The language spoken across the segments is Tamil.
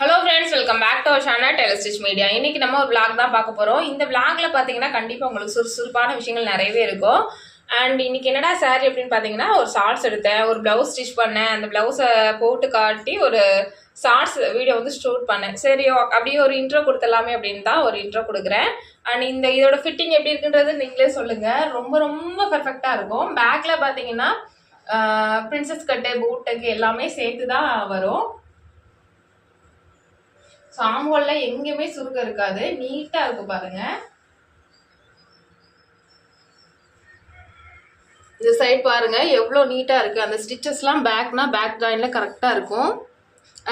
Hello friends welcome back to our channel டெலஸ்டிச் media இன்னைக்கு நம்ம ஒரு விளாக் தான் பார்க்க போகிறோம் இந்த vlogல பார்த்தீங்கன்னா கண்டிப்பாக உங்களுக்கு சுறுசுறுப்பான விஷயங்கள் நிறையவே இருக்கும். அண்ட் இன்னைக்கு என்னடா சாரி அப்படின்னு பார்த்தீங்கன்னா ஒரு ஷார்ட்ஸ் எடுத்தேன். ஒரு ப்ளவுஸ் ஸ்டிச் பண்ணேன். அந்த ப்ளவுஸை போட்டு காட்டி ஒரு ஷார்ட்ஸ் வீடியோ வந்து ஷூட் பண்ணேன். சரி அப்படியே ஒரு இன்ட்ரோ கொடுத்துடலாமே அப்படின்னு தான் ஒரு இன்ட்ரோ கொடுக்குறேன். அண்ட் இந்த இதோட ஃபிட்டிங் எப்படி இருக்குன்றது நீங்களே சொல்லுங்கள் ரொம்ப ரொம்ப பர்ஃபெக்டாக இருக்கும். பேக்கில் பார்த்தீங்கன்னா பிரின்சஸ் கட்டு பூட்டுக்கு எல்லாமே சேர்த்து தான் வரும். சாம்பல்ல எங்கேயுமே சுருக்கம் இருக்காது. நீட்டா இருக்கு பாருங்க. இந்த சைட் பாருங்க எவ்வளோ நீட்டாக இருக்குது அந்த ஸ்டிச்சஸ்லாம் பேக்னா பேக் ஜாயின்ல கரெக்டாக இருக்கும்.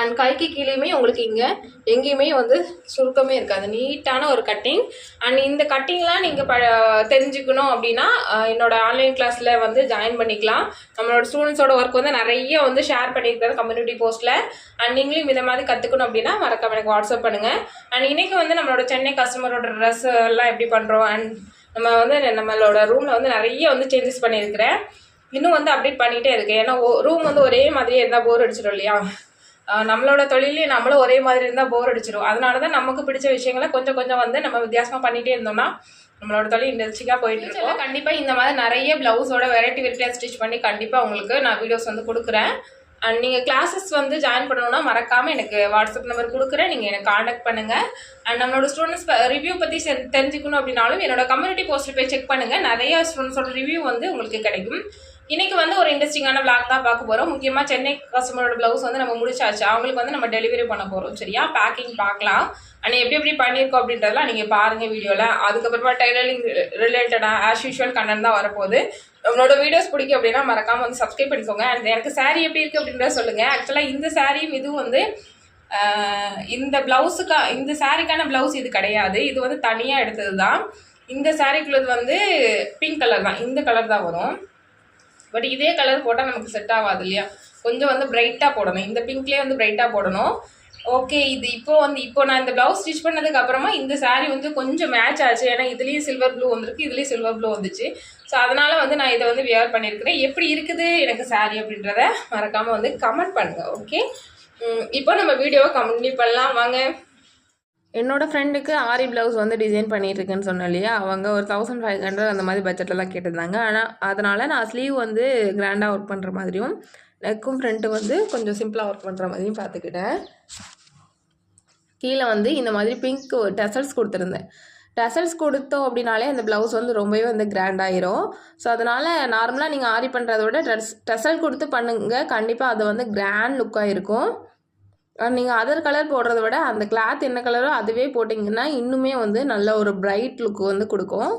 அண்ட் கைக்கு கீழேயுமே உங்களுக்கு இங்கே எங்கேயுமே வந்து சுருக்கமே இருக்காது. நீட்டான ஒரு கட்டிங் அண்ட் இந்த கட்டிங்லாம் நீங்கள் ப தெரிஞ்சுக்கணும் அப்படின்னா என்னோடய ஆன்லைன் கிளாஸில் வந்து ஜாயின் பண்ணிக்கலாம். நம்மளோட ஸ்டூடெண்ட்ஸோட ஒர்க் வந்து நிறைய வந்து ஷேர் பண்ணியிருக்காரு கம்யூனிட்டி போஸ்ட்டில் அண்ட் நீங்களும் இதை மாதிரி கற்றுக்கணும் அப்படின்னா மறக்காம எனக்கு வாட்ஸ்அப் பண்ணுங்க. அண்ட் இன்றைக்கி வந்து நம்மளோட சென்னை கஸ்டமரோட ட்ரெஸ் எல்லாம் எப்படி பண்ணுறோம் அண்ட் நம்ம வந்து நம்மளோட ரூமில் வந்து நிறைய வந்து சேஞ்சஸ் பண்ணியிருக்கிறேன். இன்னும் வந்து அப்டேட் பண்ணிகிட்டே இருக்கேன். ஏன்னா ரூம் வந்து ஒரே மாதிரியே இருந்தால் போர் அடிச்சிடும் இல்லையா? நம்மளோட தொழிலே நம்மளும் ஒரே மாதிரி இருந்தால் போர் அடிச்சிடும் அதனால தான் நமக்கு பிடிச்ச விஷயங்களை கொஞ்சம் கொஞ்சம் வந்து நம்ம வித்தியாசமாக பண்ணிகிட்டே இருந்தோம்னா நம்மளோட தொழில் இன்ட்ரெஸ்டிங்காக போயிட்டு இருக்கோம். கண்டிப்பாக இந்த மாதிரி நிறைய ப்ளவுஸோட வெரைட்டி வெரைட்டியாக ஸ்டிச் பண்ணி கண்டிப்பாக உங்களுக்கு நான் வீடியோஸ் வந்து கொடுக்குறேன். அண்ட் நீங்கள் கிளாஸஸ் வந்து ஜாயின் பண்ணணும்னா மறக்காமல் எனக்கு வாட்ஸ்அப் நம்பர் கொடுக்குறேன். நீங்கள் எனக்கு காண்டாக்ட் பண்ணுங்கள் அண்ட் நம்மளோட ஸ்டூடெண்ட்ஸ் ரிவ்யூ பற்றி தெரிஞ்சுக்கணும் அப்படின்னாலும் என்னோட கம்யூனிட்டி போஸ்ட்டில் போய் செக் பண்ணுங்கள் நிறைய ஸ்டூடெண்ட்ஸோட ரிவ்யூ வந்து உங்களுக்கு கிடைக்கும். இன்னைக்கு வந்து ஒரு இன்ட்ரெஸ்டிங்கான vlog தான் பார்க்க போகிறோம் முக்கியமாக சென்னை கஸ்டமரோட ப்ளவுஸ் வந்து நம்ம முடிச்சாச்சு. அவங்களுக்கு வந்து நம்ம டெலிவரி பண்ண போகிறோம் சரியா? பேக்கிங் பார்க்கலாம். அண்ட் எப்படி எப்படி பண்ணியிருக்கோம் அப்படின்றதெல்லாம் நீங்கள் பாருங்கள் வீடியோவில் அதுக்கப்புறமா டைலரிங் ரிலேட்டடாக ஆஸ் யூஷுவல் கண்ணன் தான் வரப்போகுது. நம்மளோட வீடியோஸ் பிடிக்கும் அப்படின்னா மறக்காமல் வந்து சப்ஸ்கிரைப் பண்ணிக்கோங்க. அண்ட் எனக்கு saree எப்படி இருக்குது அப்படின்றத சொல்லுங்கள் ஆக்சுவலாக இந்த சாரியும் இதுவும் வந்து இந்த ப்ளவுஸுக்கா இந்த சாரிக்கான ப்ளவுஸ் இது கிடையாது. இது வந்து தனியாக எடுத்தது தான் இந்த சாரிக்குள்ளது வந்து பிங்க் கலர் தான். இந்த கலர் தான் வரும். பட் இதே கலர் போட்டால் நமக்கு செட் ஆகாது இல்லையா கொஞ்சம் வந்து பிரைட்டாக போடணும். இந்த பிங்க்லேயே வந்து பிரைட்டாக போடணும். ஓகே இது இப்போ வந்து இப்போ நான் இந்த ப்ளவுஸ் ஸ்டிச் பண்ணதுக்கு அப்புறமா இந்த சாரீ வந்து கொஞ்சம் மேட்ச் ஆச்சு. ஏன்னா இதுலேயும் சில்வர் ப்ளூ வந்திருக்கு இதுலேயும் சில்வர் ப்ளூ வந்துச்சு. ஸோ அதனால் வந்து நான் இதை வந்து வியர் பண்ணியிருக்கிறேன் எப்படி இருக்குது எனக்கு சாரீ அப்படின்றத மறக்காமல் வந்து கமெண்ட் பண்ணுங்கள் ஓகே இப்போ நம்ம வீடியோவை கம்யூனி பண்ணலாம். வாங்க. என்னோட ஃப்ரெண்டுக்கு ஆரி ப்ளவுஸ் வந்து டிசைன் பண்ணிட்டுருக்குன்னு சொன்னேன் இல்லையா? அவங்க ஒரு தௌசண்ட் ஃபைவ் ஹண்ட்ரட் அந்த மாதிரி பட்ஜெட்டில் கேட்டிருந்தாங்க. ஆனால் அதனால் நான் ஸ்லீவ் வந்து கிராண்டாக ஒர்க் பண்ணுற மாதிரியும் நெக்கும் ஃப்ரண்ட்டு வந்து கொஞ்சம் சிம்பிளாக ஒர்க் பண்ணுற மாதிரியும் பார்த்துக்கிட்டேன். கீழே வந்து இந்த மாதிரி பிங்க் டெசல்ஸ் கொடுத்துருந்தேன். டெசல்ஸ் கொடுத்தோம் அப்படின்னாலே அந்த ப்ளவுஸ் வந்து ரொம்பவே வந்து கிராண்டாயிரும் ஸோ அதனால் நார்மலாக நீங்கள் ஆரி பண்ணுறத விட டெஸ் டெசல் கொடுத்து பண்ணுங்க. கண்டிப்பாக அது வந்து கிராண்ட் லுக்காக இருக்கும். நீங்கள் அதர் கலர் போடுறத விட அந்த கிளாத் என்ன கலரோ அதுவே போட்டிங்கன்னா இன்னுமே வந்து நல்ல ஒரு பிரைட் லுக் வந்து கொடுக்கும்.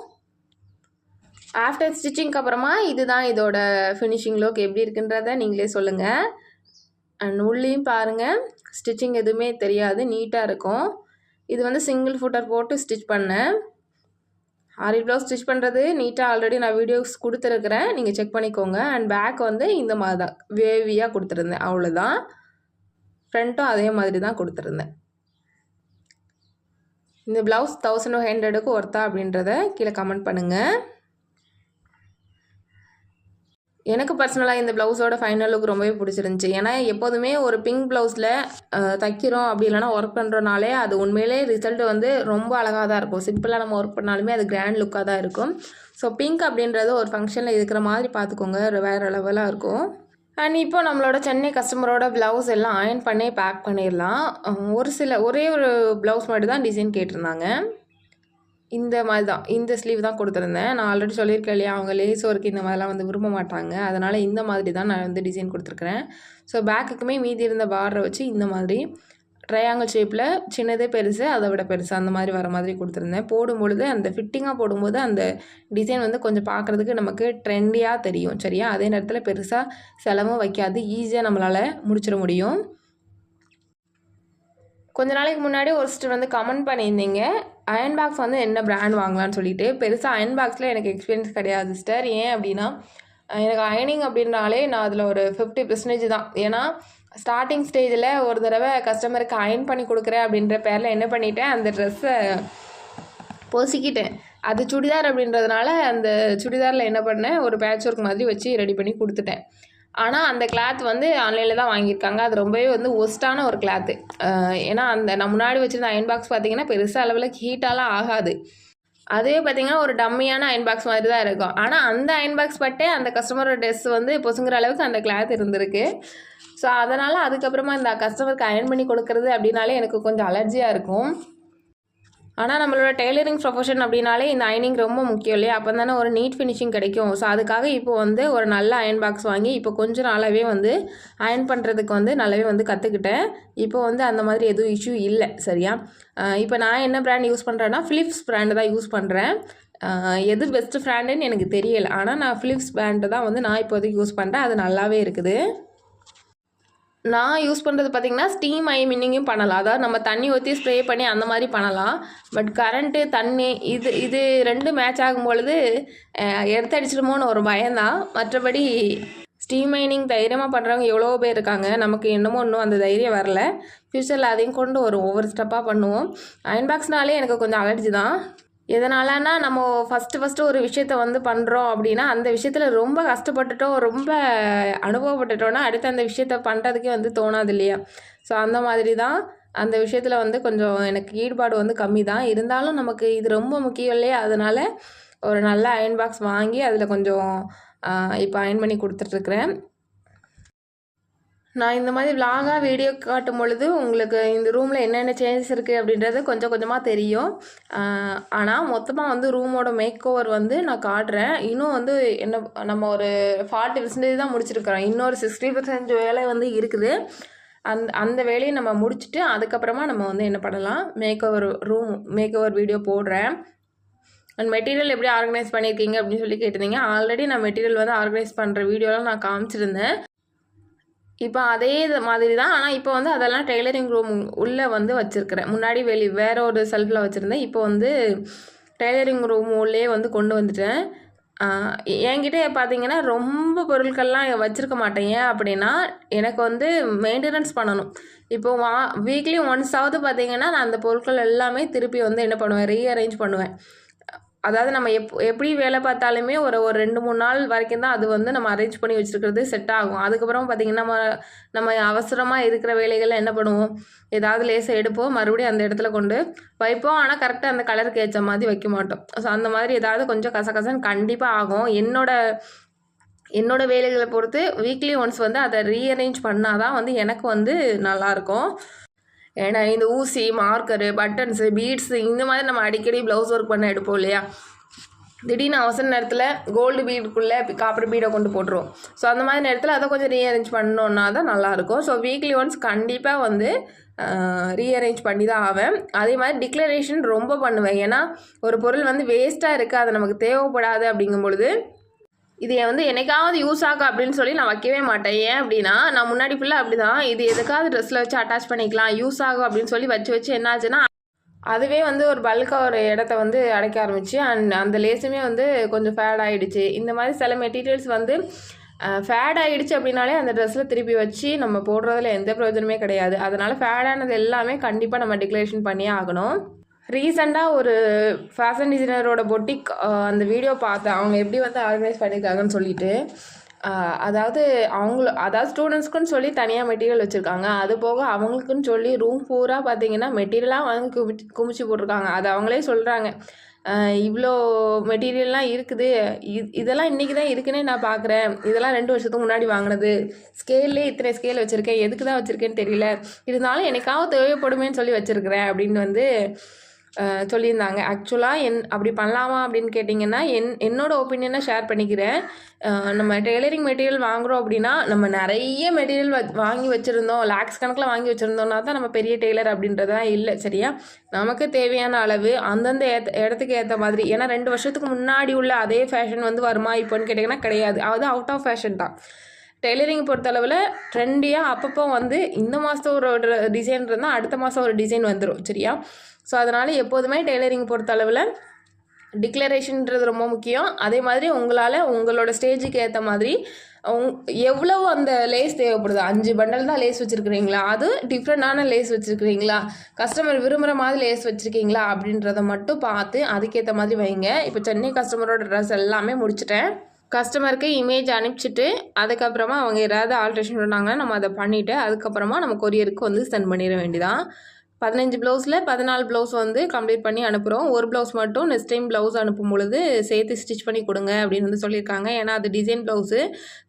ஆஃப்டர் ஸ்டிச்சிங்க்கு அப்புறமா இதுதான் இதோட ஃபினிஷிங் லுக் எப்படி இருக்குன்றத நீங்களே சொல்லுங்கள் அண்ட் உள்ளேயும் பாருங்கள் ஸ்டிச்சிங் எதுவுமே தெரியாது நீட்டாக இருக்கும். இது வந்து சிங்கிள் ஃபுட்டர் போட்டு ஸ்டிச் பண்ணேன். ஆரி ப்ளவுஸ் ஸ்டிச் பண்ணுறது நீட்டாக ஆல்ரெடி நான் வீடியோஸ் கொடுத்துருக்குறேன். நீங்கள் செக் பண்ணிக்கோங்க. அண்ட் பேக் வந்து இந்த மாதிரி தான் வேவியாக கொடுத்துருந்தேன். அவ்வளோதான் ஃப்ரண்ட்டும் அதே மாதிரி தான் கொடுத்துருந்தேன். இந்த ப்ளவுஸ் தௌசண்ட் ஹண்ட்ரடுக்கு ஒர்த்தா அப்படின்றத கீழே கமெண்ட் பண்ணுங்கள் எனக்கு பர்சனலாக இந்த ப்ளவுஸோட ஃபைனல் லுக் ரொம்பவே பிடிச்சிருந்துச்சி. ஏன்னா எப்போதுமே ஒரு பிங்க் ப்ளவுஸில் தைக்கிறோம் அப்படி இல்லைனா ஒர்க் பண்ணுறோனாலே அது உண்மையிலே ரிசல்ட் வந்து ரொம்ப அழகாக தான் இருக்கும். சிம்பிளாக நம்ம ஒர்க் பண்ணாலுமே அது கிராண்ட் லுக்காக தான் இருக்கும். ஸோ பிங்க் அப்படின்றது ஒரு ஃபங்க்ஷனில் இருக்கிற மாதிரி பார்த்துக்கோங்க. வேறு லெவலாக இருக்கும். அண்ட் இப்போ நம்மளோட சென்னை கஸ்டமரோட ப்ளவுஸ் எல்லாம் அயன் பண்ணி பேக் பண்ணிடலாம். ஒரு சில ஒரே ஒரு ப்ளவுஸ் மட்டும் தான் டிசைன் கேட்டிருந்தாங்க. இந்த மாதிரி தான் இந்த ஸ்லீவ் தான் கொடுத்துருந்தேன். நான் ஆல்ரெடி சொல்லியிருக்கேன் இல்லையா அவங்க லேஸ் ஒர்க் இந்த மாதிரிலாம் வந்து விரும்ப மாட்டாங்க. அதனால் இந்த மாதிரி தான் நான் வந்து டிசைன் கொடுத்துருக்குறேன். ஸோ பேக்குக்குமே மீதி இருந்த பார்டரை வச்சு இந்த மாதிரி ட்ரையாங்கிள் ஷேப்பில் சின்னதே பெருசு அதை விட பெருசு அந்த மாதிரி வர மாதிரி கொடுத்துருந்தேன். போடும்பொழுது அந்த ஃபிட்டிங்காக போடும்போது அந்த டிசைன் வந்து கொஞ்சம் பார்க்குறதுக்கு நமக்கு ட்ரெண்டியாக தெரியும் சரியா? அதே நேரத்தில் பெருசாக செலவும் வைக்காது ஈஸியாக நம்மளால் முடிச்சிட முடியும். கொஞ்ச நாளைக்கு முன்னாடி ஒரு சிஸ்டர் வந்து கமெண்ட் பண்ணியிருந்தீங்க அயன் பாக்ஸ் வந்து என்ன பிராண்ட் வாங்கலாம்னு சொல்லிட்டு. பெருசாக அயன் பாக்ஸில் எனக்கு எக்ஸ்பீரியன்ஸ் கிடையாது சிஸ்டர் ஏன் அப்படின்னா எனக்கு அயனிங் அப்படின்னாலே நான் அதில் ஒரு ஃபிஃப்டி பர்சன்டேஜ் தான். ஏன்னா ஸ்டார்டிங் ஸ்டேஜில் ஒரு தடவை கஸ்டமருக்கு அயன் பண்ணி கொடுக்குறேன் அப்படின்ற பேரில் என்ன பண்ணிட்டேன்? அந்த ட்ரெஸ்ஸை பொசிக்கிட்டேன். அது சுடிதார் அப்படின்றதுனால அந்த சுடிதாரில் என்ன பண்ணேன்? ஒரு பேட்ச் ஒர்க் மாதிரி வச்சு ரெடி பண்ணி கொடுத்துட்டேன். ஆனால் அந்த கிளாத் வந்து ஆன்லைனில் தான் வாங்கியிருக்காங்க. அது ரொம்பவே வந்து ஒஸ்ட்டான ஒரு கிளாத்து ஏன்னா அந்த நான் முன்னாடி வச்சுருந்த அயன் பாக்ஸ் பார்த்தீங்கன்னா பெருசாக அளவில் ஹீட்டாலாம் ஆகாது. அதுவே பார்த்தீங்கன்னா ஒரு டம்மியான அயன் பாக்ஸ் மாதிரி தான் இருக்கும். ஆனால் அந்த அயன் பாக்ஸ் பட்டே அந்த கஸ்டமரோட ட்ரெஸ் வந்து பொசுங்கிற அளவுக்கு அந்த கிளாத் இருந்திருக்கு. ஸோ அதனால் அதுக்கப்புறமா இந்த கஸ்டமருக்கு அயன் பண்ணி கொடுக்குறது அப்படின்னாலே எனக்கு கொஞ்சம் அலர்ஜியாக இருக்கும். ஆனால் நம்மளோட டெய்லரிங் ப்ரொஃபஷன் அப்படின்னாலே இந்த அயனிங் ரொம்ப முக்கியம் இல்லையா? அப்போ தானே ஒரு நீட் ஃபினிஷிங் கிடைக்கும். ஸோ அதுக்காக இப்போ வந்து ஒரு நல்ல அயன் பாக்ஸ் வாங்கி இப்போ கொஞ்ச நாளாகவே வந்து அயன் பண்ணுறதுக்கு வந்து நல்லாவே வந்து கற்றுக்கிட்டேன் இப்போ வந்து அந்த மாதிரி எதுவும் இஷ்யூ இல்லை சரியா? இப்போ நான் என்ன ப்ராண்ட் யூஸ் பண்ணுறேன்னா ஃபிலிப்ஸ் ப்ராண்டு தான் யூஸ் பண்ணுறேன் எது பெஸ்ட்டு ப்ராண்டுன்னு எனக்கு தெரியல. ஆனால் நான் ஃபிலிப்ஸ் ப்ராண்டு தான் வந்து நான் இப்போதைக்கு யூஸ் பண்ணுறேன் அது நல்லாவே இருக்குது. நான் யூஸ் பண்ணுறது பார்த்திங்கன்னா ஸ்டீம் ஐ மின்னிங்கும் பண்ணலாம். அதாவது நம்ம தண்ணி ஊற்றி ஸ்ப்ரே பண்ணி அந்த மாதிரி பண்ணலாம். பட் கரண்ட்டு தண்ணி இது இது ரெண்டு மேட்ச் ஆகும் பொழுது எடுத்து அடிச்சிடுமோன்னு ஒரு பயம்தான். மற்றபடி ஸ்டீம் மைனிங் தைரியமாக பண்ணுறவங்க எவ்வளோ பேர் இருக்காங்க. நமக்கு என்னமோ இன்னும் அந்த தைரியம் வரல. ஃப்யூச்சரில் அதையும் கொண்டு வரும் ஒவ்வொரு ஸ்டெப்பாக பண்ணுவோம். அயன் பாக்ஸ்னாலே எனக்கு கொஞ்சம் அலர்ஜி தான். எதனாலனா நம்ம ஃபஸ்ட்டு ஃபஸ்ட்டு ஒரு விஷயத்த வந்து பண்ணுறோம் அப்படின்னா அந்த விஷயத்தில் ரொம்ப கஷ்டப்பட்டுட்டோம் ரொம்ப அனுபவப்பட்டுட்டோன்னா அடுத்து அந்த விஷயத்த பண்ணுறதுக்கே வந்து தோணாது இல்லையா? ஸோ அந்த மாதிரி தான் அந்த விஷயத்தில் வந்து கொஞ்சம் எனக்கு ஈடுபாடு வந்து கம்மி தான் இருந்தாலும் நமக்கு இது ரொம்ப முக்கியம் இல்லையா? அதனால் ஒரு நல்ல அயன் பாக்ஸ் வாங்கி அதில் கொஞ்சம் இப்போ அயன் பண்ணி கொடுத்துட்ருக்குறேன் நான் இந்த மாதிரி விலாகாக வீடியோ காட்டும் பொழுது உங்களுக்கு இந்த ரூமில் என்னென்ன சேஞ்சஸ் இருக்குது அப்படின்றது கொஞ்சம் கொஞ்சமாக தெரியும். ஆனால் மொத்தமாக வந்து ரூமோட மேக் ஓவர் வந்து நான் காட்டுறேன். இன்னும் வந்து என்ன நம்ம ஒரு ஃபார்ட்டி பர்சன்டேஜ் தான் முடிச்சிருக்கிறோம். இன்னொரு சிக்ஸ்டி பர்சன்டேஜ் வேலை வந்து இருக்குது. அந் அந்த வேலையை நம்ம முடிச்சுட்டு அதுக்கப்புறமா நம்ம வந்து என்ன பண்ணலாம்? Make over room make over video போடுறேன். அண்ட் மெட்டீரியல் எப்படி ஆர்கனைஸ் பண்ணியிருக்கீங்க அப்படின்னு சொல்லி கேட்டிருந்தீங்க. ஆல்ரெடி நான் மெட்டீரியல் வந்து ஆர்கனைஸ் பண்ணுற வீடியோலாம் நான் காமிச்சிருந்தேன். இப்போ அதே இது மாதிரி தான் ஆனால் இப்போ வந்து அதெல்லாம் டெய்லரிங் ரூம் உள்ளே வந்து வச்சுருக்கிறேன். முன்னாடி வெளி வேற ஒரு செல்ஃபில் வச்சுருந்தேன். இப்போ வந்து டெய்லரிங் ரூம் உள்ளே வந்து கொண்டு வந்துட்டேன். என்கிட்ட பார்த்தீங்கன்னா ரொம்ப பொருட்கள்லாம் வச்சுருக்க மாட்டேன். ஏன் அப்படின்னா எனக்கு வந்து மெயின்டெனன்ஸ் பண்ணணும். இப்போ வா வீக்லி ஒன்ஸாவது பார்த்தீங்கன்னா நான் அந்த பொருட்கள் எல்லாமே திருப்பி வந்து என்ன பண்ணுவேன்? ரீஅரேஞ்ச் பண்ணுவேன். அதாவது நம்ம எப் எப்படி வேலை பார்த்தாலுமே ஒரு ஒரு ரெண்டு மூணு நாள் வரைக்கும் தான் அது வந்து நம்ம அரேஞ்ச் பண்ணி வச்சுருக்கிறது செட் ஆகும். அதுக்கப்புறம் பார்த்திங்கன்னா நம்ம நம்ம அவசரமாக இருக்கிற வேலைகளை என்ன பண்ணுவோம்? ஏதாவது லேசாக எடுப்போம். மறுபடியும் அந்த இடத்துல கொண்டு வைப்போம். ஆனால் கரெக்டாக அந்த கலருக்கு ஏற்ற மாதிரி வைக்க மாட்டோம். ஸோ அந்த மாதிரி ஏதாவது கொஞ்சம் கசகசன்னு கண்டிப்பாக ஆகும். என்னோட என்னோட வேலைகளை பொறுத்து வீக்லி ஒன்ஸ் வந்து அதை ரீஅரேஞ்ச் பண்ணால் தான் வந்து எனக்கு வந்து நல்லாயிருக்கும் ஏன்னா இந்த ஊசி மார்க்கரு பட்டன்ஸு பீட்ஸு இந்த மாதிரி நம்ம அடிக்கடி ப்ளவுஸ் ஒர்க் பண்ண எடுப்போம் இல்லையா? திடீர்னு அவசர நேரத்தில் கோல்டு பீடுக்குள்ளே காப்பர் பீடை கொண்டு போட்டுருவோம். ஸோ அந்த மாதிரி நேரத்தில் அதை கொஞ்சம் ரீஅரேஞ்ச் பண்ணோன்னா தான் நல்லாயிருக்கும் ஸோ வீக்லி ஒன்ஸ் கண்டிப்பாக வந்து ரீஅரேஞ்ச் பண்ணி தான் ஆவேன். அதே மாதிரி டிக்ளரேஷன் ரொம்ப பண்ணுவேன். ஏன்னா ஒரு பொருள் வந்து வேஸ்ட்டாக இருக்குது அது நமக்கு தேவைப்படாது அப்படிங்கும் பொழுது இது வந்து என்னைக்காவது யூஸ் ஆகும் அப்படின்னு சொல்லி நான் வைக்கவே மாட்டேன். ஏன் அப்படின்னா நான் முன்னாடி ஃபுல்லாக அப்படி தான் இது எதுக்காவது ட்ரெஸ்ஸில் வச்சு அட்டாச் பண்ணிக்கலாம் யூஸ் ஆகும் அப்படின்னு சொல்லி வச்சு வச்சு என்னாச்சுன்னா அதுவே வந்து ஒரு பல்காக ஒரு இடத்த வந்து அடைக்க ஆரம்பிச்சு அண்ட் அந்த லேஸுமே வந்து கொஞ்சம் ஃபேட் ஆகிடுச்சு இந்த மாதிரி சில மெட்டீரியல்ஸ் வந்து ஃபேட் ஆகிடுச்சு அப்படின்னாலே அந்த ட்ரெஸ்ஸில் திருப்பி வச்சு நம்ம போடுறதுல எந்த பிரயோஜனமே கிடையாது. அதனால் ஃபேடானது எல்லாமே கண்டிப்பாக நம்ம டிக்ளரேஷன் பண்ணியே ஆகணும். ரீசெண்டாக ஒரு ஃபேஷன் டிசைனரோட பொட்டிக் அந்த வீடியோ பார்த்தேன். அவங்க எப்படி வந்து ஆர்கனைஸ் பண்ணியிருக்காங்கன்னு சொல்லிட்டு. அதாவது அவங்கள அதாவது ஸ்டூடெண்ட்ஸ்க்குன்னு சொல்லி தனியாக மெட்டீரியல் வச்சுருக்காங்க. அது போக அவங்களுக்குன்னு சொல்லி ரூம் பூரா பார்த்தீங்கன்னா மெட்டீரியலாக வாங்கி குமிச்சு குமிச்சு போட்டிருக்காங்க. அது அவங்களே சொல்கிறாங்க இவ்வளோ மெட்டீரியல்லாம் இருக்குது. இது இதெல்லாம் இன்றைக்கி தான் இருக்குன்னே நான் பார்க்குறேன் இதெல்லாம் ரெண்டு வருஷத்துக்கு முன்னாடி வாங்கினது. ஸ்கேல்லே இத்தனை ஸ்கேல் வச்சுருக்கேன். எதுக்கு தான் வச்சுருக்கேன்னு தெரியல. இருந்தாலும் எனக்காக தேவைப்படுமேன்னு சொல்லி வச்சுருக்கிறேன் அப்படின்னு வந்து சொல்லியிருந்தாங்க. ஆக்சுவலாக என் அப்படி பண்ணலாமா அப்படின்னு கேட்டிங்கன்னா என் என்னோட ஒப்பீனியனை ஷேர் பண்ணிக்கிறேன். நம்ம டெய்லரிங் மெட்டீரியல் வாங்குகிறோம் அப்படின்னா நம்ம நிறைய மெட்டீரியல் வாங்கி வச்சுருந்தோம். லேக்ஸ் கணக்கில் வாங்கி வச்சுருந்தோம்னா தான் நம்ம பெரிய டெய்லர் அப்படின்றதுலாம் இல்லை சரியா? நமக்கு தேவையான அளவு அந்தந்த இடத்துக்கு ஏற்ற மாதிரி. ஏன்னா ரெண்டு வருஷத்துக்கு முன்னாடி உள்ள அதே ஃபேஷன் வந்து வருமா இப்போன்னு கேட்டிங்கன்னா கிடையாது. அது அவுட் ஆஃப் ஃபேஷன் தான். டெய்லரிங் பொறுத்தளவில் ட்ரெண்டியாக அப்பப்போ வந்து இந்த மாதம் ஒரு டிசைன் இருந்தால் அடுத்த மாதம் ஒரு டிசைன் வந்துடும் சரியா? ஸோ அதனால் எப்போதுமே டெய்லரிங் பொறுத்தளவில் டிக்ளரேஷன்ன்றது ரொம்ப முக்கியம். அதே மாதிரி உங்களால் உங்களோட ஸ்டேஜுக்கு ஏற்ற மாதிரி உங் எவ்வளவு அந்த லேஸ் தேவைப்படுது? அஞ்சு பண்டல் தான் லேஸ் வச்சுருக்கிறீங்களா? அது டிஃப்ரெண்டான லேஸ் வச்சுருக்கிறீங்களா? கஸ்டமர் விரும்புகிற மாதிரி லேஸ் வச்சுருக்கீங்களா? அப்படின்றத மட்டும் பார்த்து அதுக்கேற்ற மாதிரி வைங்க. இப்போ சென்னை கஸ்டமரோட ட்ரெஸ் எல்லாமே முடிச்சிட்டேன். கஸ்டமருக்கு இமேஜ் அனுப்பிச்சிட்டு அதுக்கப்புறமா அவங்க ஏதாவது ஆல்ட்ரேஷன் பண்ணாங்கன்னா நம்ம அதை பண்ணிவிட்டு அதுக்கப்புறமா நம்ம கொரியருக்கு வந்து சென்ட் பண்ணிட வேண்டியதான் பதினஞ்சு ப்ளவுஸில் பதினாலு ப்ளவுஸ் வந்து கம்ப்ளீட் பண்ணி அனுப்புகிறோம் ஒரு ப்ளவுஸ் மட்டும் நெக்ஸ்ட் டைம் ப்ளவுஸ் அனுப்பும் பொழுது சேர்த்து ஸ்டிச் பண்ணி கொடுங்க அப்படின்னு வந்து சொல்லியிருக்காங்க. ஏன்னா அது டிசைன் ப்ளவுஸு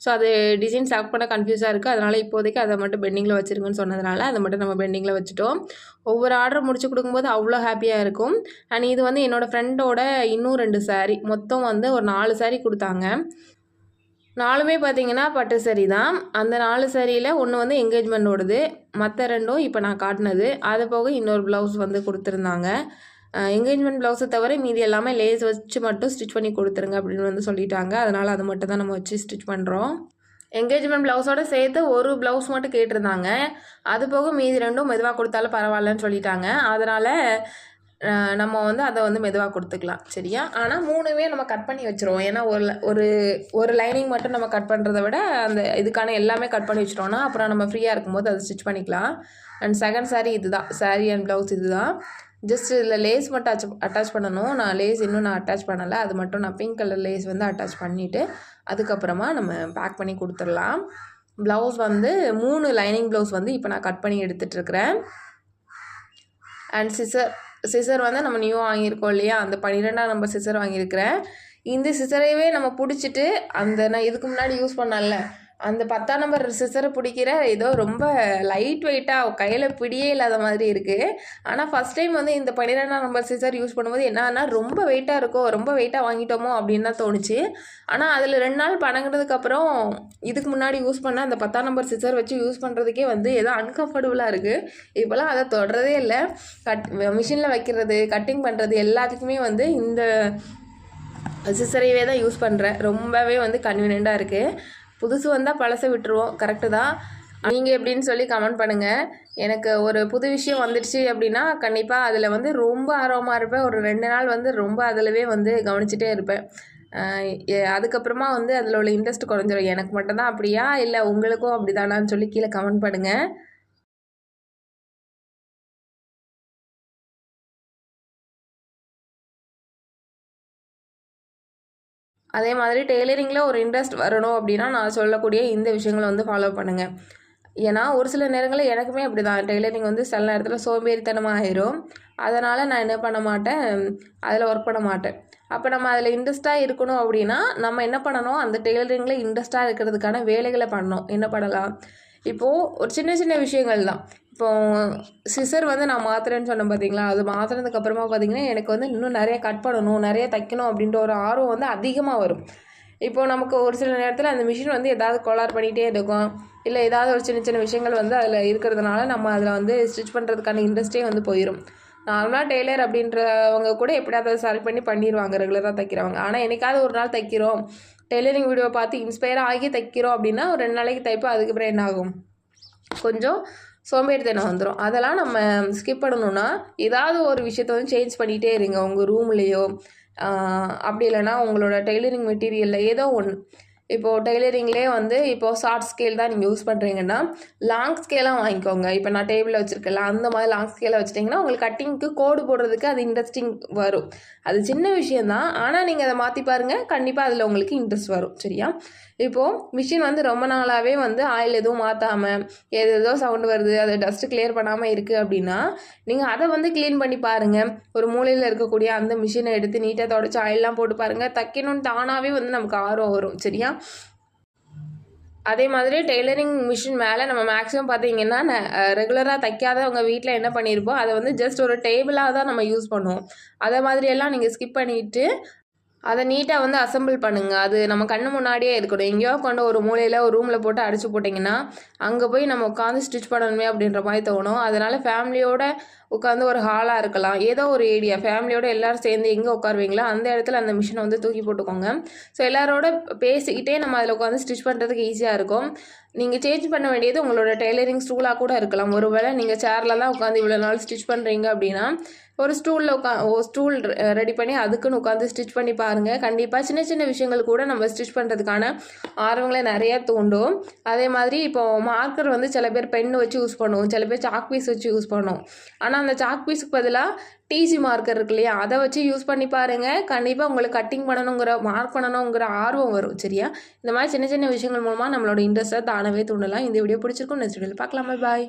ஸோ அது டிசைன் செலக்ட் பண்ண கன்ஃபியூஸாக இருக்குது அதனால் இப்போதைக்கு அதை மட்டும் பெண்டிங்கில் வச்சுருங்கன்னு சொன்னதுனால அதை மட்டும் நம்ம பெண்டிங்கில் வச்சுட்டோம். ஒவ்வொரு ஆர்டர் முடிச்சு கொடுக்கும்போது அவ்வளோ ஹாப்பியாக இருக்கும். அண்ட் இது வந்து என்னோடய ஃப்ரெண்டோட இன்னும் ரெண்டு சாரீ மொத்தம் வந்து ஒரு நாலு சாரீ கொடுத்தாங்க. நாலுமே பார்த்தீங்கன்னா பட்டு சரி தான். அந்த நாலு சரியில் ஒன்று வந்து என்கேஜ்மெண்ட் ஓடுது. மற்ற ரெண்டும் இப்போ நான் காட்டினது. அது போக இன்னொரு ப்ளவுஸ் வந்து கொடுத்துருந்தாங்க. என்கேஜ்மெண்ட் ப்ளவுஸை தவிர மீதி எல்லாமே லேஸ் வச்சு மட்டும் ஸ்டிச் பண்ணி கொடுத்துருங்க அப்படின்னு வந்து சொல்லிட்டாங்க. அதனால் அது மட்டும் தான் நம்ம வச்சு ஸ்டிச் பண்ணுறோம் என்கேஜ்மெண்ட் ப்ளவுஸோட சேர்த்து ஒரு ப்ளவுஸ் மட்டும் கேட்டிருந்தாங்க. அது போக மீதி ரெண்டும் மெதுவாக கொடுத்தாலும் பரவாயில்லன்னு சொல்லிட்டாங்க. அதனால் நம்ம வந்து அதை வந்து மெதுவாக கொடுத்துக்கலாம் சரியா? ஆனால் மூணுமே நம்ம கட் பண்ணி வச்சுருவோம். ஏன்னா ஒரு ஒரு ஒரு லைனிங் மட்டும் நம்ம கட் பண்ணுறத விட அந்த இதுக்கான எல்லாமே கட் பண்ணி வச்சிட்டோம்னா அப்புறம் நம்ம ஃப்ரீயாக இருக்கும்போது அதை ஸ்டிச் பண்ணிக்கலாம். அண்ட் செகண்ட் சாரீ இது தான் சாரீ அண்ட் ப்ளவுஸ் இதுதான். ஜஸ்ட் இதில் லேஸ் மட்டும் அட்டாச் அட்டாச் பண்ணணும். நான் லேஸ் இன்னும் நான் அட்டாச் பண்ணலை. அது மட்டும் நான் பிங்க் கலர் லேஸ் வந்து அட்டாச் பண்ணிவிட்டு அதுக்கப்புறமா நம்ம பேக் பண்ணி கொடுத்துடலாம். ப்ளவுஸ் வந்து மூணு லைனிங் ப்ளவுஸ் வந்து இப்போ நான் கட் பண்ணி எடுத்துகிட்ருக்கிறேன் அண்ட் சிசர் சிசர் வந்து நம்ம நியூ வாங்கியிருக்கோம் இல்லையா? அந்த பன்னிரெண்டாம் நம்பர் சிசர் வாங்கியிருக்கிறேன். இந்த சிசரையவே நம்ம பிடிச்சிட்டு அந்த நான் இதுக்கு முன்னாடி யூஸ் பண்ணல அந்த பத்தாம் நம்பர் சிசரை பிடிக்கிற ஏதோ ரொம்ப லைட் வெயிட்டாக கையில் பிடியே இல்லாத மாதிரி இருக்குது ஆனால் ஃபஸ்ட் டைம் வந்து இந்த பன்னிரெண்டாம் நம்பர் சிசர் யூஸ் பண்ணும்போது என்னன்னா ரொம்ப வெயிட்டாக இருக்கோ ரொம்ப வெயிட்டாக வாங்கிட்டோமோ அப்படின்னு தான் தோணுச்சு. ஆனால் அதில் ரெண்டு நாள் பணங்கினதுக்கப்புறம் இதுக்கு முன்னாடி யூஸ் பண்ண அந்த பத்தாம் நம்பர் சிசர் வச்சு யூஸ் பண்ணுறதுக்கே வந்து ஏதோ அன்கம்ஃபர்டபுளாக இருக்குது இப்போலாம் அதை தொடரதே இல்லை. கட் மிஷினில் வைக்கிறது கட்டிங் பண்ணுறது எல்லாத்துக்குமே வந்து இந்த சிசரையவே தான் யூஸ் பண்ணுறேன் ரொம்பவே வந்து கன்வீனியண்ட்டாக இருக்குது புதுசு வந்தால் பழசை விட்டுருவோம். கரெக்டு தான். நீங்கள் எப்படின்னு சொல்லி கமெண்ட் பண்ணுங்கள் எனக்கு ஒரு புது விஷயம் வந்துடுச்சு அப்படின்னா கண்டிப்பாக அதில் வந்து ரொம்ப ஆர்வமாக இருப்பேன். ஒரு ரெண்டு நாள் வந்து ரொம்ப அதிலவே வந்து கவனிச்சிட்டே இருப்பேன். அதுக்கப்புறமா வந்து அதில் உள்ள இன்ட்ரெஸ்ட் குறைஞ்சிரும். எனக்கு மட்டும்தான் அப்படியா? இல்லை உங்களுக்கும் அப்படிதானான்னு சொல்லி கீழே கமெண்ட் பண்ணுங்கள் அதே மாதிரி டெய்லரிங்கில் ஒரு இன்ட்ரெஸ்ட் வரணும் அப்படின்னா நான் சொல்லக்கூடிய இந்த விஷயங்களை வந்து ஃபாலோ பண்ணுங்கள் ஏன்னா ஒரு சில நேரங்களில் எனக்குமே அப்படி தான் டெய்லரிங் வந்து சில நேரத்தில் சோம்பேறித்தனமாக ஆயிரும் அதனால் நான் என்ன பண்ண மாட்டேன்? அதில் ஒர்க் பண்ண மாட்டேன். அப்போ நம்ம அதில் இன்ட்ரெஸ்ட்டாக இருக்கணும் அப்படின்னா நம்ம என்ன பண்ணணும்? அந்த டெய்லரிங்கில் இன்ட்ரெஸ்ட்டாக இருக்கிறதுக்கான வேலைகளை பண்ணணும். என்ன பண்ணலாம்? இப்போது ஒரு சின்ன சின்ன விஷயங்கள் தான். இப்போ சிசர் வந்து நான் மாத்துறேன்னு சொன்னேன் பார்த்தீங்களா அது மாத்திரதுக்கப்புறமா பார்த்தீங்கன்னா எனக்கு வந்து இன்னும் நிறைய கட் பண்ணணும் நிறைய தைக்கணும் அப்படின்ற ஒரு ஆர்வம் வந்து அதிகமாக வரும். இப்போது நமக்கு ஒரு சில நேரத்தில் அந்த மிஷின் வந்து ஏதாவது கோளாறு பண்ணிகிட்டே இருக்கும். இல்லை ஏதாவது ஒரு சின்ன சின்ன விஷயங்கள் வந்து அதில் இருக்கிறதுனால நம்ம அதில் வந்து ஸ்டிச் பண்ணுறதுக்கான இன்ட்ரெஸ்ட்டே வந்து போயிடும் நார்மலாக டெய்லர் அப்படின்றவங்க கூட எப்படியாவது அதை சரி பண்ணி பண்ணிடுவாங்க ரெகுலராக தைக்கிறவங்க. ஆனால் என்னைக்காவது ஒரு நாள் தைக்கிறோம். டெய்லரிங் வீடியோ பார்த்து இன்ஸ்பயர் ஆகி தைக்கிறோம் அப்படின்னா ஒரு ரெண்டு நாளைக்கு தைப்போம் அதுக்கப்புறம் என்ன ஆகும்? கொஞ்சம் சோம்பேறித்தனம் வந்துடும் அதெல்லாம் நம்ம ஸ்கிப் பண்ணணும்னா ஏதாவது ஒரு விஷயத்த வந்து சேஞ்ச் பண்ணிகிட்டே இருங்க. உங்கள் ரூம்லேயோ அப்படி இல்லைன்னா உங்களோட டெய்லரிங் மெட்டீரியலில் ஏதோ ஒன்று இப்போது டெய்லரிங்லேயே வந்து இப்போது ஷார்ட் ஸ்கேல் தான் நீங்கள் யூஸ் பண்ணுறீங்கன்னா லாங் ஸ்கேலாக வாங்கிக்கோங்க. இப்போ நான் டேபிளில் வச்சுருக்கல அந்த மாதிரி லாங் ஸ்கேலில் வச்சுட்டிங்கன்னா உங்களுக்கு கட்டிங்க்கு கோடு போடுறதுக்கு அது இன்ட்ரெஸ்டிங் வரும். அது சின்ன விஷயந்தான் ஆனால் நீங்கள் அதை மாற்றி பாருங்கள் கண்டிப்பாக அதில் உங்களுக்கு இன்ட்ரெஸ்ட் வரும். சரியா? இப்போது மிஷின் வந்து ரொம்ப நாளாகவே வந்து ஆயில் எதுவும் மாற்றாமல் எது ஏதோ சவுண்டு வருது. அதை டஸ்ட்டு கிளியர் பண்ணாமல் இருக்குது அப்படின்னா நீங்கள் அதை வந்து க்ளீன் பண்ணி பாருங்கள் ஒரு மூலையில் இருக்கக்கூடிய அந்த மிஷினை எடுத்து நீட்டாக தொடச்சி ஆயிலெலாம் போட்டு பாருங்கள் தைக்கணும்னு தானாகவே வந்து நமக்கு ஆர்வம் வரும். சரியா? அதே மாதிரி டெய்லரிங் மிஷின் மேலே நம்ம மேக்ஸிமம் பார்த்தீங்கன்னா ரெகுலராக தைக்காதவங்க வீட்டில் என்ன பண்ணியிருப்போம் அதை வந்து ஜஸ்ட் ஒரு டேபிளாக தான் நம்ம யூஸ் பண்ணுவோம். அதை மாதிரியெல்லாம் நீங்கள் ஸ்கிப் பண்ணிவிட்டு அதை நீட்டாக வந்து அசெம்பிள் பண்ணுங்கள் அது நம்ம கண்ணு முன்னாடியே இருக்கணும். எங்கேயோ கொண்டு ஒரு மூலையில் ஒரு ரூமில் போட்டு அடிச்சு போட்டிங்கன்னா அங்கே போய் நம்ம உட்காந்து ஸ்டிச் பண்ணணுமே அப்படின்ற மாதிரி தோணும். அதனால் ஃபேமிலியோட உட்காந்து ஒரு ஹாலாக இருக்கலாம். ஏதோ ஒரு ஏரியா ஃபேமிலியோட எல்லோரும் சேர்ந்து எங்கே உட்காருவீங்களோ அந்த இடத்துல அந்த மிஷினை வந்து தூக்கி போட்டுக்கோங்க. ஸோ எல்லாரோட பேசிக்கிட்டே நம்ம அதில் உட்காந்து ஸ்டிச் பண்ணுறதுக்கு ஈஸியாக இருக்கும். நீங்கள் சேஞ்ச் பண்ண வேண்டியது உங்களோட டெய்லரிங் ஸ்டூலாக கூட இருக்கலாம். ஒருவேளை நீங்கள் சேரில் தான் உட்காந்து இவ்வளோ நாள் ஸ்டிச் பண்ணுறீங்க அப்படின்னா ஒரு ஸ்டூலில் உட்கா ஒரு ஸ்டூல் ரெடி பண்ணி அதுக்குன்னு உட்காந்து ஸ்டிச் பண்ணி பாருங்கள் கண்டிப்பாக சின்ன சின்ன விஷயங்கள் கூட நம்ம ஸ்டிச் பண்ணுறதுக்கான ஆர்வங்களை நிறையா தூண்டும். அதே மாதிரி இப்போ மார்க்கர் வந்து சில பேர் பென் வச்சு யூஸ் பண்ணுவோம். சில பேர் சாக் பீஸ் வச்சு யூஸ் பண்ணுவோம். ஆனால் ஆனால் அந்த சாக் பீஸுக்கு பதிலாக டிசி மார்க்கர் இருக்கு இல்லையா? அதை வச்சு யூஸ் பண்ணி பாருங்கள் கண்டிப்பாக உங்களுக்கு கட்டிங் பண்ணணுங்கிற மார்க் பண்ணணுங்கிற ஆர்வம் வரும் சரியா? இந்த மாதிரி சின்ன சின்ன விஷயங்கள் மூலமாக நம்மளோட இன்ட்ரெஸ்ட்டை தானவே தூண்டலாம். இந்த வீடியோ பிடிச்சிருக்கும் நெக்ஸ்ட் வீடியோவில் பார்க்கலாமா? பாய்